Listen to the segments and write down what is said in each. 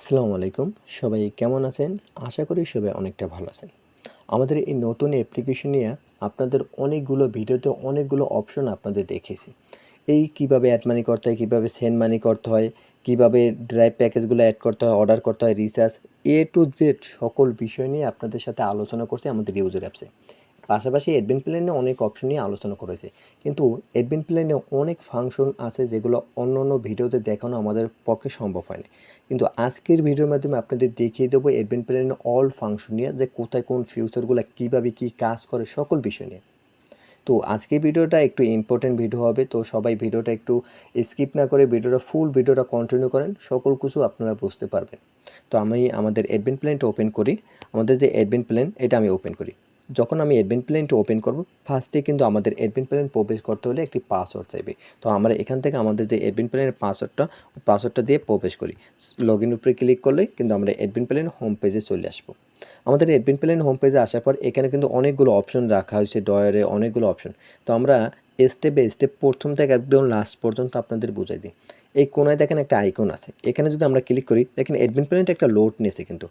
আসসালামু আলাইকুম। সবাই কেমন আছেন? আশা করি সবাই অনেকটা ভালো আছেন। আমাদের এই নতুন অ্যাপ্লিকেশন নিয়ে আপনাদের অনেকগুলো ভিডিওতে অনেকগুলো অপশন আপনাদের দেখেছি। এই কীভাবে অ্যাড মানি করতে হয়, কীভাবে সেন্ড মানি করতে হয়, কীভাবে ড্রাইভ প্যাকেজগুলো অ্যাড করতে হয় অর্ডার করতে হয় রিচার্জ এ টু জেড সকল বিষয় নিয়ে আপনাদের সাথে আলোচনা করছি আমাদের ইউজার অ্যাপসে পাশাপাশি অ্যাডমিন প্ল্যানে অনেক অপশন নিয়ে আলোচনা করেছে। কিন্তু অ্যাডমিন প্ল্যানে অনেক ফাংশন আছে যেগুলো অন্য অন্য ভিডিওতে দেখানো আমাদের পক্ষে সম্ভব হয়নি। কিন্তু আজকের ভিডিওর মাধ্যমে আপনাদের দেখিয়ে দেবো অ্যাডমিন প্ল্যানের অল ফাংশন নিয়ে যে কোথায় কোন ফিউচারগুলো কীভাবে কী কাজ করে সকল বিষয় নিয়ে। তো আজকের ভিডিওটা একটু ইম্পর্টেন্ট ভিডিও হবে, তো সবাই ভিডিওটা একটু স্কিপ না করে ভিডিওটা ফুল ভিডিওটা কন্টিনিউ করেন, সকল কিছু আপনারা বুঝতে পারবেন। তো আমি আমাদের অ্যাডমিন প্ল্যানটা ওপেন করি। আমাদের যে অ্যাডমিন প্ল্যান এটা আমি ওপেন করি। যখন আমি অ্যাডমিন প্ল্যানটা ওপেন করব ফার্স্টে কিন্তু আমাদের অ্যাডমিন প্ল্যান প্রবেশ করতে হলে একটি পাসওয়ার্ড চাইবে। তো আমরা এখান থেকে আমাদের যে অ্যাডমিন প্ল্যানের পাসওয়ার্ডটা পাসওয়ার্ডটা দিয়ে প্রবেশ করি। লগ ইন উপরে ক্লিক করলে কিন্তু আমরা অ্যাডমিন প্ল্যান হোম পেজে চলে আসব। আমাদের অ্যাডমিন প্ল্যান হোম পেজে আসার পর এখানে কিন্তু অনেকগুলো অপশন রাখা হয়েছে ডয়ারে অনেকগুলো অপশন তো আমরা স্টেপ বাই স্টেপ প্রথম থেকে একদম লাস্ট পর্যন্ত আপনাদের বুঝাই দিই। এই কোনায় দেখেন একটা আইকন আছে। এখানে যদি আমরা ক্লিক করি, দেখেন অ্যাডমিন প্ল্যানটা একটা লোড নিয়েছে কিন্তু।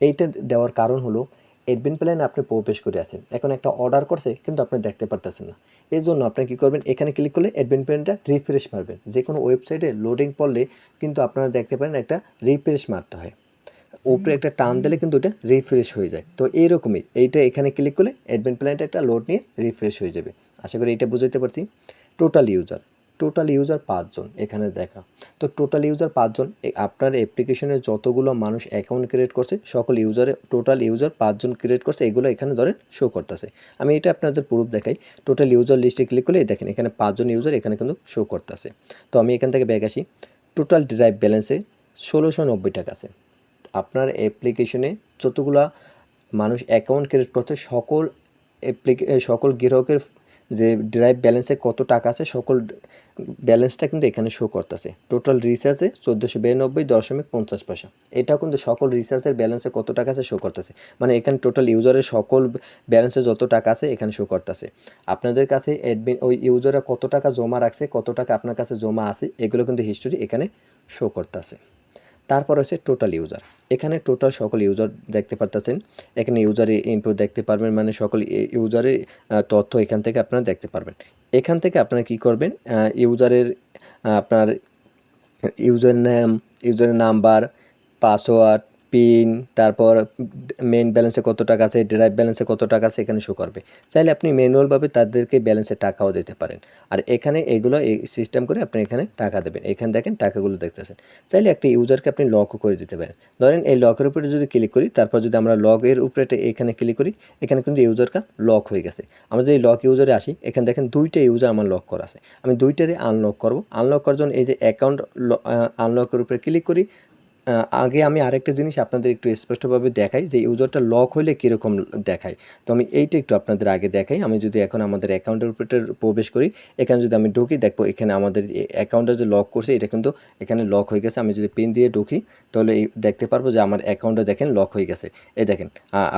এইটা দেওয়ার কারণ হলো অ্যাডমিন প্ল্যান আপনি প্রবেশ করে আছেন। এখন একটা অর্ডার করছে, কিন্তু আপনি দেখতে পারতেছেন না। এই জন্য আপনি কী করবেন? এখানে ক্লিক করলে অ্যাডমিন প্ল্যানটা রিফ্রেশ মারবেন। যে কোনো ওয়েবসাইটে লোডিং পড়লে কিন্তু আপনারা দেখতে পারেন একটা রিফ্রেশ মারতে হয়। উপরে একটা টান দিলে কিন্তু ওটা রিফ্রেশ হয়ে যায়। তো এইরকমই এইটা এখানে ক্লিক করলে অ্যাডমিন প্ল্যানটা একটা লোড নিয়ে রিফ্রেশ হয়ে যাবে। আশা করি এইটা বুঝতে পারছি। টোটাল ইউজার টোটাল ইউজার পাঁচজন এখানে দেখা। তো টোটাল ইউজার পাঁচজন আপনার অ্যাপ্লিকেশনে যতগুলো মানুষ অ্যাকাউন্ট ক্রিয়েট করছে, সকল ইউজারে টোটাল ইউজার পাঁচজন ক্রিয়েট করছে, এগুলো এখানে ধরেন শো করতেছে। আমি এটা আপনাদের প্রুফ দেখাই। টোটাল ইউজার লিস্টে ক্লিক করলে দেখেন, এখানে পাঁচজন ইউজার এখানে কিন্তু শো করতেছে। তো আমি এখান থেকে ব্যাগ আসি। টোটাল ড্রাইভ ব্যালেন্সে ষোলোশো নব্বই টাকা আছে। আপনার অ্যাপ্লিকেশনে যতগুলা মানুষ অ্যাকাউন্ট ক্রিয়েট করছে, সকল সকল গ্রাহকের যে ড্রাইভ ব্যালেন্সে কত টাকা আছে, সকল ব্যালেন্সটা কিন্তু এখানে শো করতেছে। টোটাল রিচার্জে চোদ্দোশো বিরানব্বই দশমিক পঞ্চাশ পয়সা। এটাও কিন্তু সকল রিচার্জের ব্যালেন্সে কত টাকা আছে শো করতেছে। মানে এখানে টোটাল ইউজারের সকল ব্যালেন্সে যত টাকা আছে এখানে শো করতেছে। আপনাদের কাছে অ্যাডমিন ওই ইউজাররা কত টাকা জমা রাখছে, কত টাকা আপনার কাছে জমা আছে, এগুলো কিন্তু হিস্টোরি এখানে শো করতেছে। তারপর হচ্ছে টোটাল ইউজার এখানে টোটাল সকল ইউজার দেখতে পারতেছেন। এখানে ইউজারের ইনপুট দেখতে পারবেন মানে সকল ইউজারের তথ্য এখান থেকে আপনারা দেখতে পারবেন। এখান থেকে আপনারা কি করবেন? ইউজারের আপনার ইউজার নেম ইউজারের নাম্বার পাসওয়ার্ড পিন, তারপর মেন ব্যালেন্সে কত টাকা আছে ড্রাইভ ব্যালেন্সে কত টাকা আছে এখানে শো করবে। চাইলে আপনি ম্যানুয়ালভাবে তাদেরকে ব্যালেন্সে টাকাও দিতে পারেন। আর এখানে এগুলো এই সিস্টেম করে আপনি এখানে টাকা দেবেন। এখানে দেখেন টাকাগুলো দেখতেছেন। চাইলে একটা ইউজারকে আপনি লকও করে দিতে পারেন। ধরেন এই লকের উপরে যদি ক্লিক করি, তারপর যদি আমরা লগের উপরে একটা এখানে ক্লিক করি, এখানে কিন্তু ইউজারটা লক হয়ে গেছে। আমরা যদি লক ইউজারে আসি, এখানে দেখেন দুইটা ইউজার আমার লক করা আছে। আমি দুইটারে আনলক করব। আনলক করার জন্য এই যে অ্যাকাউন্ট আনলকের উপরে ক্লিক করি আগে আমি আরেকটা জিনিস আপনাদের একটু স্পষ্টভাবে দেখাই যে ইউজারটা লক হলে কীরকম দেখায়। তো আমি এইটা একটু আপনাদের আগে দেখাই। আমি যদি এখন আমাদের অ্যাকাউন্টের উপরে প্রবেশ করি, এখানে যদি আমি ঢুকি, দেখব এখানে আমাদের অ্যাকাউন্টটা যে লক করছে, এটা কিন্তু এখানে লক হয়ে গেছে। আমি যদি পিন দিয়ে ঢুকি, তাহলে দেখতে পারব যে আমার অ্যাকাউন্টটা দেখেন লক হয়ে গেছে। এই দেখেন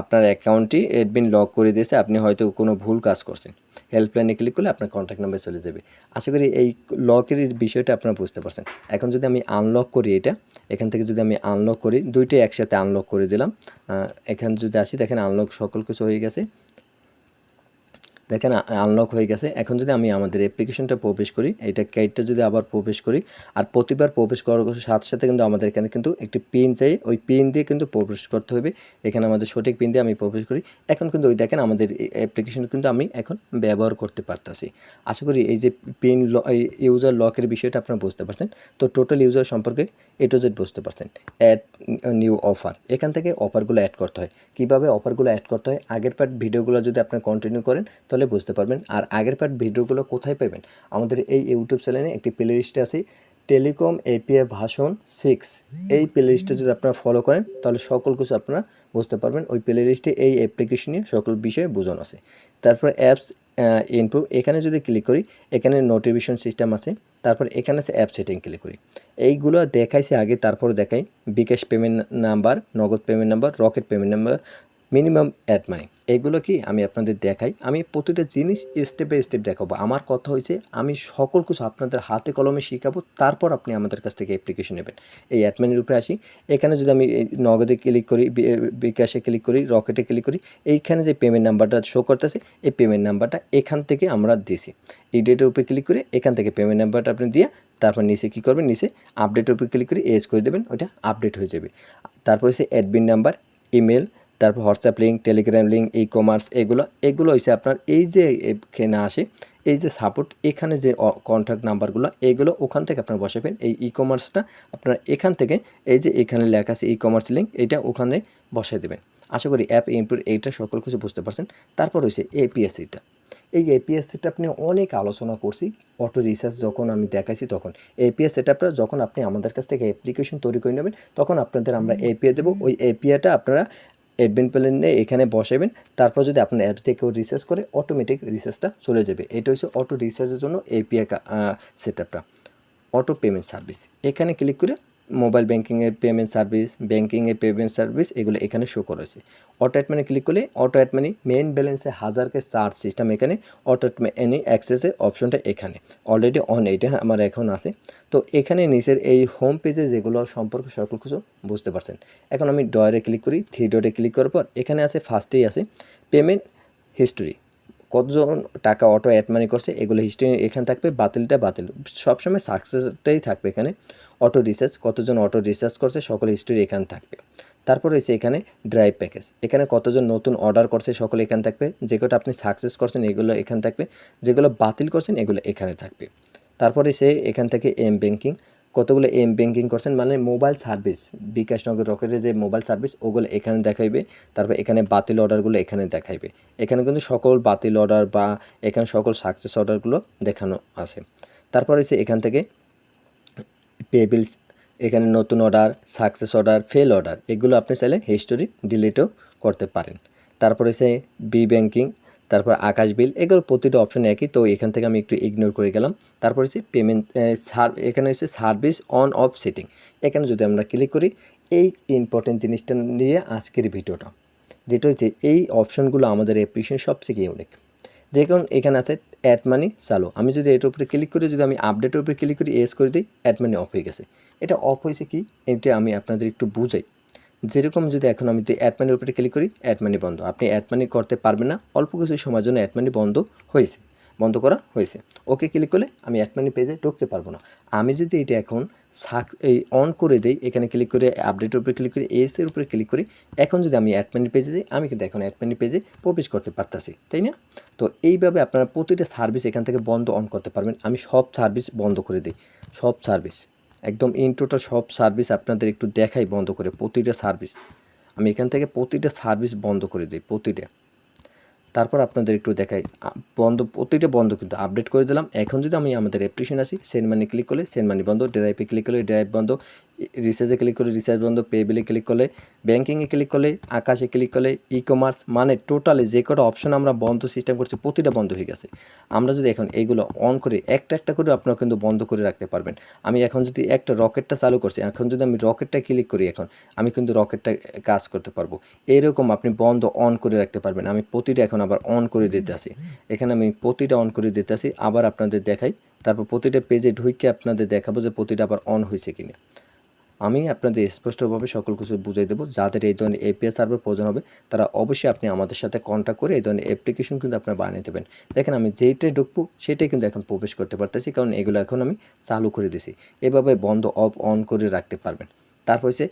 আপনার অ্যাকাউন্টটি এডমিন লক করে দিয়েছে। আপনি হয়তো কোনো ভুল কাজ করছেন। হেল্পলাইনে ক্লিক করলে আপনার কন্ট্যাক্ট নাম্বার চলে যাবে। আশা করি এই লকের বিষয়টা আপনারা বুঝতে পারছেন। এখন যদি আমি আনলক করি এটা, এখান থেকে যদি আমি আনলক করি, দুইটাই একসাথে আনলক করে দিলাম। এখান এখানে যদি আসি, দেখেন আনলক সকল কিছু হয়ে গেছে। দেখেন আনলক হয়ে গেছে। এখন যদি আমি আমাদের অ্যাপ্লিকেশনটা প্রবেশ করি এটা কেটটা যদি আবার প্রবেশ করি, আর প্রতিবার প্রবেশ করার সাথে সাথে কিন্তু আমাদের এখানে কিন্তু একটি পিন চাই। ওই পিন দিয়ে কিন্তু প্রবেশ করতে হবে। এখানে আমাদের সঠিক পিন দিয়ে আমি প্রবেশ করি। এখন কিন্তু ওই দেখেন, আমাদের অ্যাপ্লিকেশন কিন্তু আমি এখন ব্যবহার করতে পারতাছি। আশা করি এই যে পিন ইউজার লকের বিষয়টা আপনারা বুঝতে পারছেন। তো টোটাল ইউজার সম্পর্কে টু জেড বুঝতে পারছেন। অ্যাড নিউ অফার এখান থেকে অফারগুলো অ্যাড করতে হয়। কীভাবে অফারগুলো অ্যাড করতে হয়? আগের পার্ট ভিডিওগুলো যদি আপনি কন্টিনিউ করেন তাহলে বুঝতে পারবেন। আর আগের পার্ট ভিডিওগুলো কোথায় পাবেন? আমাদের এই ইউটিউব চ্যানেলে একটি প্লে লিস্টে আছে টেলিকম এপিআই ভাষণ সিক্স এই প্লে লিস্টে যদি আপনারা ফলো করেন, তাহলে সকল কিছু আপনারা বুঝতে পারবেন। ওই প্লে লিস্টে এই অ্যাপ্লিকেশনে সকল বিষয়ে বোঝানো আছে। তারপর অ্যাপস ইনপুট এখানে যদি ক্লিক করি, এখানে নোটিফিকেশন সিস্টেম আছে। তারপর এখানে আছে অ্যাপ সেটিং ক্লিক করি। এইগুলো দেখাইছে আগে তারপর দেখাই। BKash payment number Nagad payment number Rocket payment number minimum add money এগুলো কি আমি আপনাদের দেখাই? আমি প্রতিটা জিনিস স্টেপ বাই স্টেপ দেখাবো। আমার কথা হয়েছে আমি সকল কিছু আপনাদের হাতে কলমে শেখাবো, তারপর আপনি আমাদের কাছ থেকে অ্যাপ্লিকেশন নেবেন। এই অ্যাডমিনের উপরে আসি। এখানে যদি আমি নগদে ক্লিক করি বিকাশে ক্লিক করি রকেটে ক্লিক করি, এইখানে যে পেমেন্ট নাম্বারটা শো করতেছে, এই পেমেন্ট নাম্বারটা এখান থেকে আমরা দিছি। এই ডেটের উপরে ক্লিক করে এখান থেকে পেমেন্ট নাম্বারটা আপনি দিয়ে, তারপর নিচে কী করবেন? নিচে আপডেটের উপরে ক্লিক করে এজ করে দেবেন ওটা আপডেট হয়ে যাবে। তারপর হচ্ছে অ্যাডমিন নাম্বার ইমেল তারপর WhatsApp link Telegram link ecommerce এগুলো এগুলো হচ্ছে আপনার এই যে এখানে আসে, এই যে সাপোর্ট এখানে যে কন্ট্যাক্ট নাম্বারগুলো এগুলো ওখান থেকে আপনার বসাবেন এই ই কমার্সটা আপনার এখান থেকে, এই যে এখানে লেখা আছে ই কমার্স লিঙ্ক এটা ওখানে বসাই দেবেন। আশা করি অ্যাপ ইনপুট এইটা সকল কিছু বুঝতে পারছেন। তারপর হচ্ছে এপিএসসিটা এই এপিএসসিটা আপনি অনেক আলোচনা করছি অটো রিসার্চ যখন আমি দেখাইছি তখন। এপিএস সেটআপটা যখন আপনি আমাদের কাছ থেকে অ্যাপ্লিকেশন তৈরি করে নেবেন, তখন আপনাদের আমরা এপিএ দেবো। ওই এপিআইটা আপনারা অ্যাডমিন প্ল্যানে এখানে বসাবেন তারপর যদি আপনার অ্যাপ থেকে রিসার্চ করে অটোমেটিক রিসার্চটা চলে যাবে। এটা হচ্ছে অটো রিসার্চের জন্য এপিআই সেটআপটা অটো পেমেন্ট সার্ভিস এখানে ক্লিক করে মোবাইল ব্যাঙ্কিংয়ের পেমেন্ট সার্ভিস ব্যাঙ্কিংয়ের পেমেন্ট সার্ভিস এগুলো এখানে শো করেছে অটো অ্যাডমানি ক্লিক করলে অটো অ্যাডমানি মেন ব্যালেন্সে হাজারকে চার্জ সিস্টেম এখানে অটো অ্যাডমানি অ্যাক্সেসের অপশনটা এখানে। অলরেডি অন এইটা আমার এখন আছে। তো এখানে নিচের এই হোম পেজে যেগুলো সম্পর্কে সকল কিছু বুঝতে পারছেন। এখন আমি ডয়ারে ক্লিক করি থ্রি ডটে ক্লিক করার পর এখানে আছে ফার্স্টেই আছে পেমেন্ট হিস্টোরি কতজন টাকা অটো অ্যাড মানি করছে, এগুলো হিস্ট্রি এখানে থাকবে, বাতিলটা বাতিল। সবসময় সাকসেসটাই থাকবে এখানে। অটো রিসার্চ কতজন অটো রিসার্চ করছে, সকল হিস্ট্রি এখানে থাকবে। তারপর রয়েছে এখানে ড্রাইভ প্যাকেজ এখানে কতজন নতুন অর্ডার করছে, সকলে এখানে থাকবে। যেগুলো আপনি সাকসেস করছেন, এগুলো এখানে থাকবে। যেগুলো বাতিল করছেন, এগুলো এখানে থাকবে। তারপরে সে এখান থেকে এম ব্যাঙ্কিং কতগুলো এম ব্যাঙ্কিং করছেন মানে মোবাইল সার্ভিস বিকাশ নগর রকেটের যে মোবাইল সার্ভিস ওগুলো এখানে দেখাইবে। তারপর এখানে বাতিল অর্ডারগুলো এখানে দেখাইবে। এখানে কিন্তু সকল বাতিল অর্ডার বা এখানে সকল সাকসেস অর্ডারগুলো দেখানো আছে। তারপরে সে এখান থেকে পে বিলস এখানে নতুন order, success order, fail order, এগুলো আপনি চাইলে হিস্টোরি ডিলিটও করতে পারেন। তারপরে সে বি ব্যাঙ্কিং তারপর আকাশ বিল, এগুলো প্রতিটা অপশন একই, তো এখান থেকে আমি একটু ইগনোর করে গেলাম। তারপর হচ্ছে পেমেন্ট এখানে হচ্ছে সার্ভিস অন অফ সেটিং। এখানে যদি আমরা ক্লিক করি, এই ইম্পর্টেন্ট জিনিসটা নিয়ে আজকের ভিডিওটা। যেটা হচ্ছে এই অপশনগুলো আমাদের অ্যাপ্লিকেশন সবথেকে ইউনিক কারণ এখানে আছে অ্যাড মানি চালু। আমি যদি এটার উপরে ক্লিক করি, যদি আমি আপডেটের উপরে ক্লিক করি এস করে দিই অ্যাড মানি অফ হয়ে গেছে। এটা অফ হয়েছে কি? এটা আমি আপনাদের একটু বুঝাই। যেরকম যদি এখন আমি অ্যাড মানির উপরে ক্লিক করি অ্যাড মানি বন্ধ। আপনি অ্যাড মানি করতে পারবেন না। অল্প কিছু সময়ের জন্য অ্যাড মানি বন্ধ হয়েছে। বন্ধ করা হয়েছে। ওকে ক্লিক করলে আমি অ্যাড মানি পেজে ঢুকতে পারব না। আমি যদি এটা এখন সাক এই অন করে দিই, এখানে ক্লিক করে আপডেটের উপরে ক্লিক করে এস এর উপরে ক্লিক করি, এখন যদি আমি অ্যাড মানি পেজে যাই, আমি কিন্তু এখন অ্যাড মানি পেজে প্রবেশ করতে পারতাছি, তাই না? তো এইভাবে আপনারা প্রতিটা সার্ভিস এখান থেকে বন্ধ অন করতে পারবেন। আমি সব সার্ভিস বন্ধ করে দিই, সব সার্ভিস একদম ইন্টোটা সব সার্ভিস আপনাদের একটু দেখাই বন্ধ করে প্রতিটা সার্ভিস আমি এখান থেকে প্রতিটা সার্ভিস বন্ধ করে দিই, প্রতিটা। তারপর আপনাদের একটু দেখাই। বন্ধ প্রত্যেকটা বন্ধ কিন্তু আপডেট করে দিলাম। এখন যদি আমি আমাদের অ্যাপ্লিকেশন আসি সেন্ড মানি ক্লিক করলে সেন্ড মানি বন্ধ ড্রাইভে ক্লিক করলে ড্রাইভ বন্ধ। রিচার্জে ক্লিক করলে রিচার্জ বন্ধ পে বিলে ক্লিক করলে ব্যাঙ্কিংয়ে ক্লিক করলে, আকাশে ক্লিক করলে ই কমার্স মানে টোটালি যে কটা অপশন আমরা বন্ধ সিস্টেম করছি, প্রতিটা বন্ধ হয়ে গেছে। আমরা যদি এখন এইগুলো অন করে, একটা একটা করে আপনারা কিন্তু বন্ধ করে রাখতে পারবেন। আমি এখন যদি একটা রকেটটা চালু করছি, এখন যদি আমি রকেটটা ক্লিক করি এখন, আমি কিন্তু রকেটটা কাজ করতে পারব। এইরকম আপনি বন্ধ অন করে রাখতে পারবেন। আমি প্রতিটা এখন আবার অন করে দিতে আসি এখানে আমি প্রতিটা অন করে দিতে আসি আবার আপনাদের দেখাই। তারপর প্রতিটা পেজে ঢুকে আপনাদের দেখাবো যে প্রতিটা আবার অন হয়েছে কিনা। আমি আপনাদের স্পষ্টভাবে সকল কিছু বুঝিয়ে দেবো। যাদের এই ধরনের এপিআই সার্ভার প্রয়োজন হবে, তারা অবশ্যই আপনি আমাদের সাথে কন্ট্যাক্ট করে এই ধরনের অ্যাপ্লিকেশন কিন্তু আপনারা বানিয়ে দেবেন। দেখেন, আমি যেইটাই ঢুকবো, সেটাই কিন্তু এখন প্রবেশ করতে পারতেছি, কারণ এগুলো এখন আমি চালু করে দিছি। এভাবে বন্ধ, অফ, অন করে রাখতে পারবেন। তারপর হচ্ছে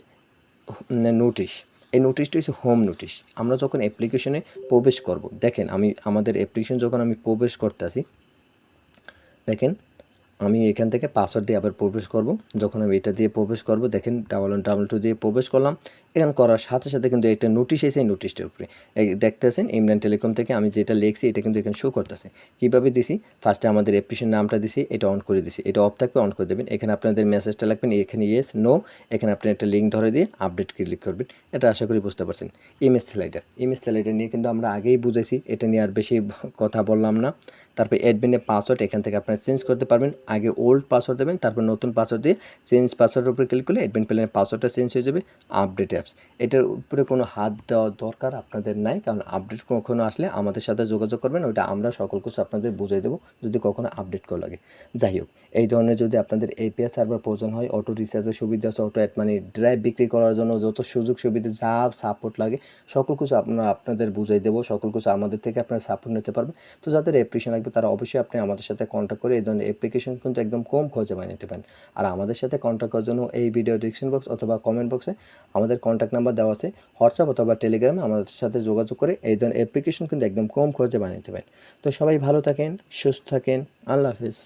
নোটিশ এই নোটিশটি হচ্ছে হোম নোটিশ আমরা যখন অ্যাপ্লিকেশনে প্রবেশ করব, দেখেন, আমি, আমাদের অ্যাপ্লিকেশন যখন আমি প্রবেশ করতে আসি দেখেন আমি এখান থেকে পাসওয়ার্ড দিয়ে আবার প্রবেশ করব। যখন আমি এটা দিয়ে প্রবেশ করব, দেখেন ডাবল ওয়ান ডাবল টু দিয়ে প্রবেশ করলাম। এখানে করার সাথে সাথে কিন্তু একটা নোটিশ এসে এই নোটিশটার উপরে। দেখতেছেন ইমরান টেলিকম থেকে আমি যেটা লিখছি, এটা কিন্তু এখানে শো করতেছে। কীভাবে দিছি? ফার্স্টে আমাদের অ্যাপ্লিকেশন নামটা দিছি, এটা অন করে দিছি। এটা অফ থাকবে অন করে দেবেন। এখানে আপনাদের মেসেজটা লাগবেন এখানে ইয়েস নো এখানে আপনি একটা লিঙ্ক ধরে দিয়ে আপডেট ক্লিক করবেন। এটা আশা করি বুঝতে পারছেন। ইমেজ স্লাইডার ইমেজ স্লাইডার নিয়ে কিন্তু আমরা আগেই বুঝেছি। এটা নিয়ে আর বেশি কথা বললাম না। তারপর অ্যাডমিনের পাসওয়ার্ড এখান থেকে আপনারা চেঞ্জ করতে পারবেন। আগে ওল্ড পাসওয়ার্ড দেবেন, তারপর নতুন পাসওয়ার্ড দিয়ে চেঞ্জ পাসওয়ার্ডের উপরে ক্লিক করলে অ্যাডমিন প্ল্যানের পাসওয়ার্ডটা চেঞ্জ হয়ে যাবে আপডেট অ্যাপস এটার উপরে কোনো হাত দেওয়ার দরকার আপনাদের নাই, কারণ আপডেট কখনো আসলে আমাদের সাথে যোগাযোগ করবেন ওটা আমরা সকল কিছু আপনাদের বুঝিয়ে দেবো, যদি কখনো আপডেট করা লাগে। যাই হোক, এই ধরনের যদি আপনাদের এপিআই সার্ভার প্রয়োজন হয় অটো রিচার্জের সুবিধা আছে অটো মানে ড্রাইভ বিক্রি করার জন্য যত সুযোগ সুবিধা, যা সাপোর্ট লাগে, সকল কিছু আপনারা আপনাদের বুঝিয়ে দেবো, সকল কিছু আমাদের থেকে আপনারা সাপোর্ট নিতে পারবেন। তো যাদের অ্যাপ্লিকেশন লাগবে, তারা অবশ্যই আপনি আমাদের সাথে কন্ট্যাক্ট করে এই ধরনের অ্যাপ্লিকেশন কিন্তু একদম কম খরচে বানিয়ে নিতে পারেন। আর আমাদের সাথে কন্ট্যাক্ট করার জন্য এই ভিডিও ডিসক্রিপশন বক্স অথবা কমেন্ট বক্সে আমাদের কন্ট্যাক্ট নাম্বার দেওয়া আছে। হোয়াটসঅ্যাপ অথবা টেলিগ্রামে আমাদের সাথে যোগাযোগ করে এই ধরনের অ্যাপ্লিকেশন কিন্তু একদম কম খরচে বানিয়ে নিতে পারেন। তো সবাই ভালো থাকেন, সুস্থ থাকেন, আল্লাহ হাফিজ।